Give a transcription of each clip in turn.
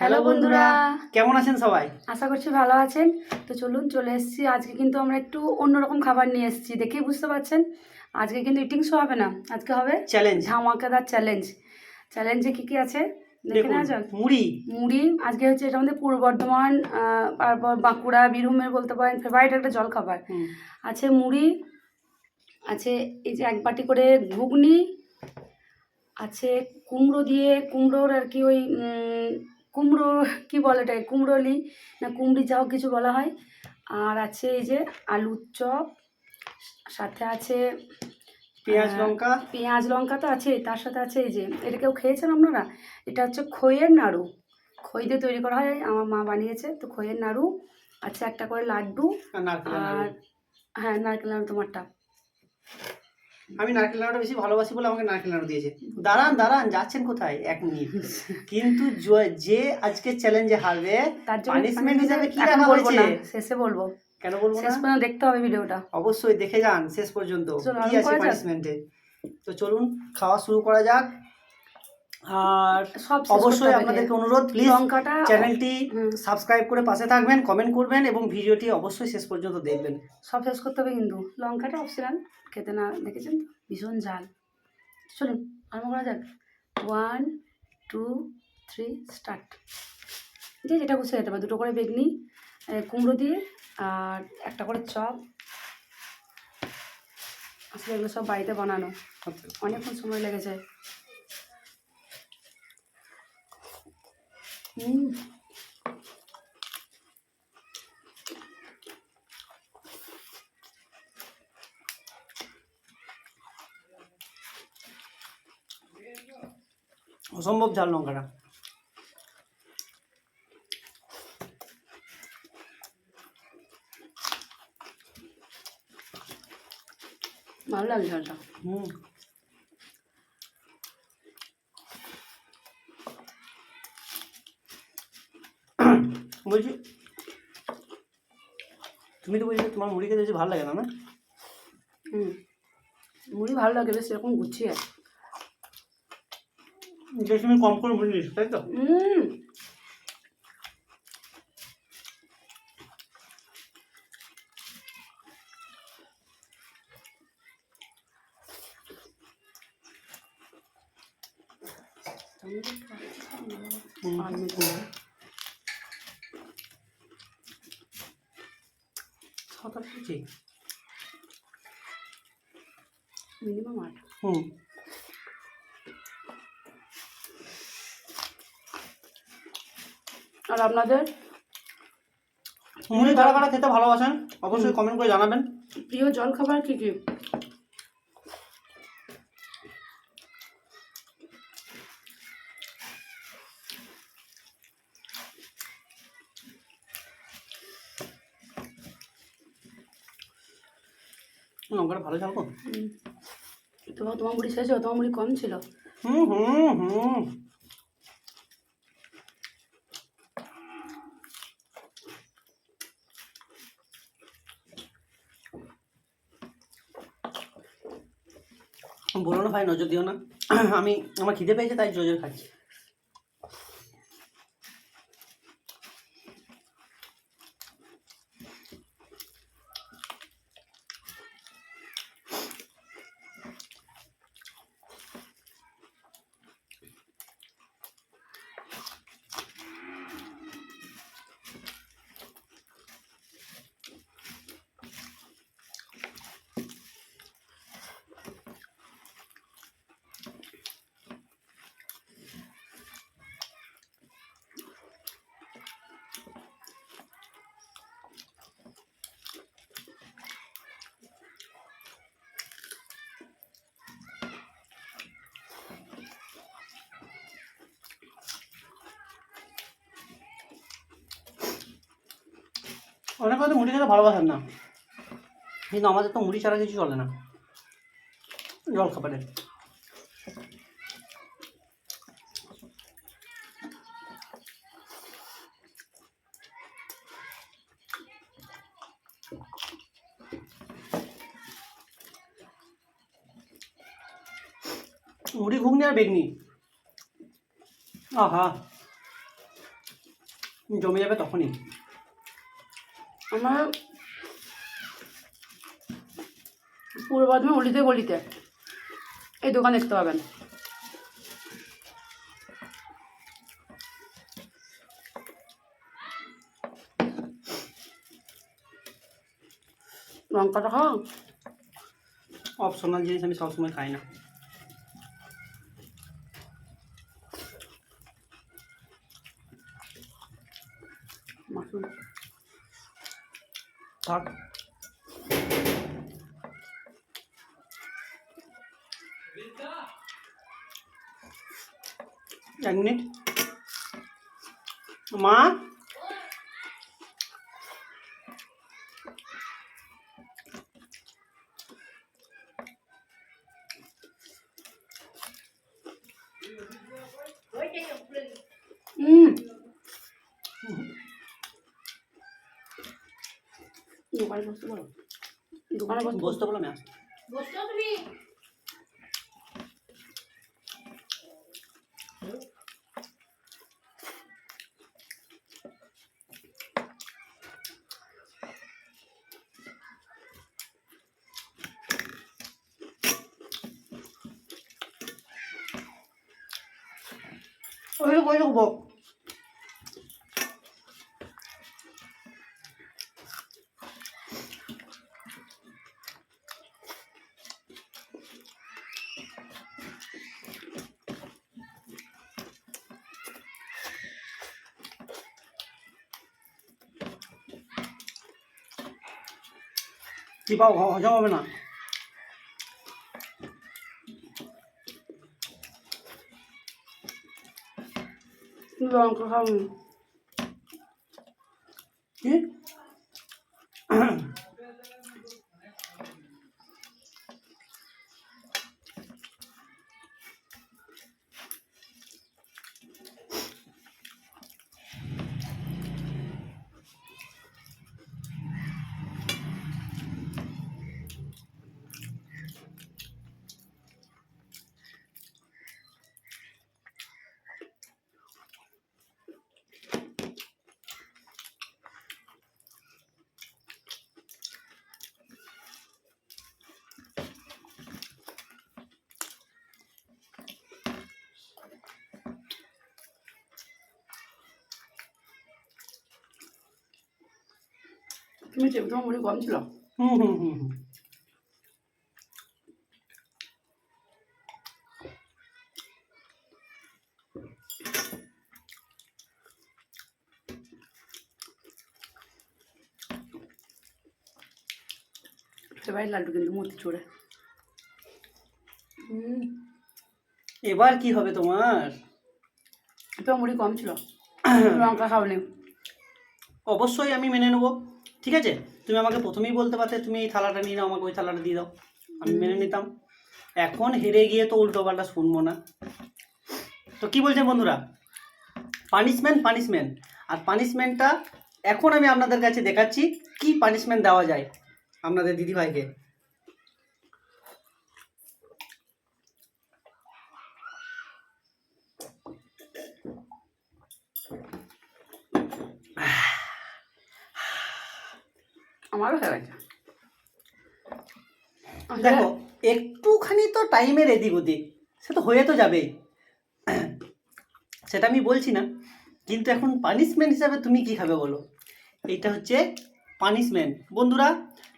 Hello বন্ধুরা। কেমন আছেন সবাই? আশা করছি ভালো আছেন। তো চলুন চলে এসেছি। আজকে কিন্তু আমরা একটু অন্যরকম খাবার নিয়ে এসেছি দেখেই বুঝতে পারছেন? আজকে কিন্তু ইটিং শো হবে না। আজকে হবে চ্যালেঞ্জ ধামাকাদার চ্যালেঞ্জ চ্যালেঞ্জে কি কি আছে? দেখে দেখুন নেওয়া যাক। মুড়ি। মুড়ি আজকে হচ্ছে এটা আমাদের পূর্ব বর্ধমান তারপর বাঁকুড়া বীরভূমের বলতে পারেন ফেভারিট একটা জলখাবার। হুম, আছে মুড়ি আছে এই যে এক বাটি করে ঘুগনি আছে কুমড়ো দিয়ে কুমড়োর আর কি ওই কুমড়ো কি বলে এটা কুমড়োলি না কুমড়ি যাও কিছু বলা হয়। আর আছে এই যে আলুর চপ সাথে আছে পেঁয়াজ লঙ্কা। পেঁয়াজ লঙ্কা তো আছে তার সাথে আছে এই যে এটা কেউ খেয়েছেন আপনারা? এটা হচ্ছে খইয়ের নাড়ু। খই দিয়ে তৈরি করা হয় আমার মা বানিয়েছে তো খইয়ের নাড়ু আছে একটা করে লাড্ডু আর হ্যাঁ নারকেল নাড়ু তোমারটা। আমি নারকেল নাড়ুটা বেশি ভালোবাসি বলে আমাকে নারকেল নাড়ু দিয়েছে। দাঁড়ান দাঁড়ান যাচ্ছেন কোথায়? এক মিনিট। কিন্তু যে আজকে চ্যালেঞ্জে হারবে তার পানিশমেন্ট হিসাবে কি রাখা হয়েছে? শেষে বলব। কেন বলব শেষ পর্যন্ত দেখতে হবে ভিডিওটা। অবশ্যই দেখে যান শেষ পর্যন্ত। কি আছে পানিশমেন্টে তো চলুন খাওয়া শুরু করা যাক। আর সব অবশ্যই আপনাদেরকে অনুরোধ প্লিজ লঙ্কাটা চ্যানেলটি সাবস্ক্রাইব করে পাশে থাকবেন কমেন্ট করবেন এবং ভিডিওটি অবশ্যই শেষ পর্যন্ত দেখবেন। সব শেষ করতে হবে কিন্তু। লঙ্কাটা অপশনাল খেতে না দেখেছেন তো? ভীষণ ঝাল। চলুন আরম্ভ করা যাক। ওয়ান টু থ্রি স্টার্ট যে যেটা খুশি খেতে পারে। দুটো করে বেগনি কুমড়ো দিয়ে আর একটা করে চপ। আসলে এগুলো সব বাড়িতে বানানো। অনেকক্ষণ সময় লেগেছে। অসম্ভব ঝাল লঙ্কাটা। ভালো লাগছে ঝালটা। হুম। বলছি। তুমি তো বলছিলে তোমার মুড়ি খেতে বেশি ভালো লাগে না না? হুম। মুড়ি ভালো লাগে বেশ এরকম গুছিয়ে যে তুমি কম করে মুড়ি নিস তাই তো? হুম। সাঁতার করছি মিনিমাম আট। হুম। আর আপনাদের? মুড়ি কারা কারা খেতে ভালোবাসেন অবশ্যই কমেন্ট করে জানাবেন। প্রিয় জল খাবার কী কী? লঙ্কাটা ভালো ঝাল কম তোমার তোমার মুড়ি শেষ তোমার মুড়ি কম ছিল? হুম হুম হুম। বলো না ভাই নজর দিও না। আমি আমার খিদে পেয়েছে তাই জোর জোর খাচ্ছি। অনেক হয়তো মুড়ি খেতে ভালোবাসেন না। কিন্তু আমাদের তো মুড়ি ছাড়া কিছু চলে না। জল খাবারে মুড়ি ঘুগনি আর বেগনি। আহা। জমে যাবে তখনই। আমার পূর্ব বর্ধমান অলিতে গলিতে এই দোকান দেখতে পাবেন। লঙ্কাটা খাও অপশনাল জিনিস আমি সবসময় খাই না। থাক এক মিনিট মা হুম দোকানে বসতে বলো দোকানে বসতে বসতে বলো আমি আসছি। ওই ওই বক কি পাও হ- হজম হবে না লঙ্কা খাও কি তুমি চেপে তোমার মুড়ি কম ছিল হুম হুম হুম হুম সেবাই লাড্ডু কিন্তু মূর্তি চড়ে হুম এবার কি হবে তোমার তোমার মুড়ি কম ছিল লঙ্কা খাওনি অবশ্যই আমি মেনে নেব ঠিক আছে? তুমি আমাকে প্রথমেই বলতে পারতে, তুমি এই থালাটা নিয়ে নাও, আমাকে ওই থালাটা দিয়ে দাও। আমি মেনে নিতাম। এখন হেরে গিয়ে তো উল্টো পাল্টা শুনব না। তো কি বলছেন বন্ধুরা? পানিশমেন্ট পানিশমেন্ট আর পানিশমেন্টটা এখন আমি আপনাদের কাছে দেখাচ্ছি, কি পানিশমেন্ট দেওয়া যায় আপনাদের দিদিভাইকে। আমারও হয়ে গেছে। দেখো, একটুখানি তো টাইমের এদিক ওদিক, সে তো হয়ে তো যাবেই। সেটা আমি বলছি না, কিন্তু এখন পানিশমেন্ট হিসাবে তুমি কি খাবে বলো? এইটা হচ্ছে পানিশমেন্ট বন্ধুরা,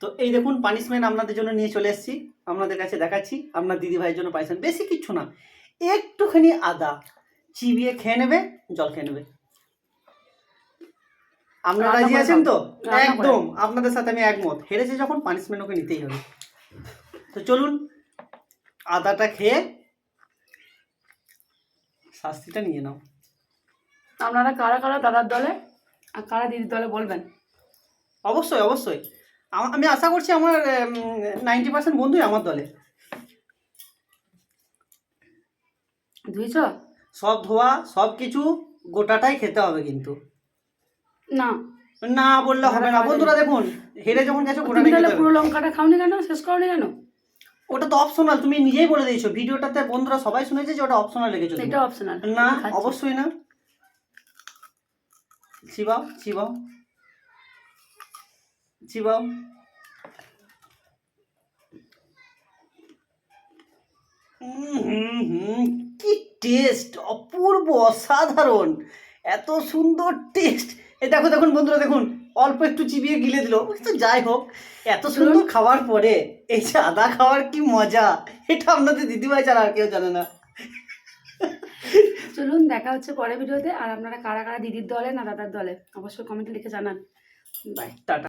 তো এই দেখুন পানিশমেন্ট আপনাদের জন্য নিয়ে চলে এসেছি। আপনাদের কাছে দেখাচ্ছি, আপনার দিদি ভাইয়ের জন্য পানিশমেন্ট বেশি কিচ্ছু না, একটুখানি আদা, চিবিয়ে খেয়ে নেবে, জল খেয়ে নেবে। আপনারা রাজি আছেন তো। একদম। আপনাদের সাথে আমি একমত। হেরেছে যখন পানিশমেন্ট ওকে নিতেই হবে। তো চলুন আদাটা খেয়ে শাস্তিটা নিয়ে নাও। আপনারা কারা কারা দাদার দলে আর কারা দিদির দলে বলবেন? অবশ্যই অবশ্যই। আমি আশা করছি আমার নাইনটি পার্সেন্ট বন্ধুই আমার দলে। ধুয়েছ সব ধোয়া সব কিছু গোটাটাই খেতে হবে কিন্তু। না। না বললে হবে না। বন্ধুরা দেখুন হেরে যখন গেছো তুমি গোটাটাই তাহলে পুরো লঙ্কাটা খাওনি কেন? শেষ করনি কেন? ওটা তো অপশনাল তুমি নিজেই বলে দিয়েছ। ভিডিওটাতে বন্ধুরা সবাই শুনেছে যে ওটা অপশনাল রেখেছো এটা অপশনাল না অবশ্যই না। চিবাও চিবাও। চিবাও। উম হুম হুম কি টেস্ট অপূর্ব অসাধারণ। এত সুন্দর টেস্ট এ দেখো দেখুন বন্ধুরা দেখুন অল্প একটু চিবিয়ে গিলে দিল। তো যাই হোক এত সুন্দর খাওয়ার পরে এই যে আদা খাওয়ার কি মজা? এটা আপনাদের দিদিভাই ছাড়া আর কেউ জানে না। চলুন দেখা হচ্ছে পরের ভিডিওতে। আর আপনারা কারা কারা দিদির দলে না দাদার দলে? অবশ্যই কমেন্টে লিখে জানান। Bye tata.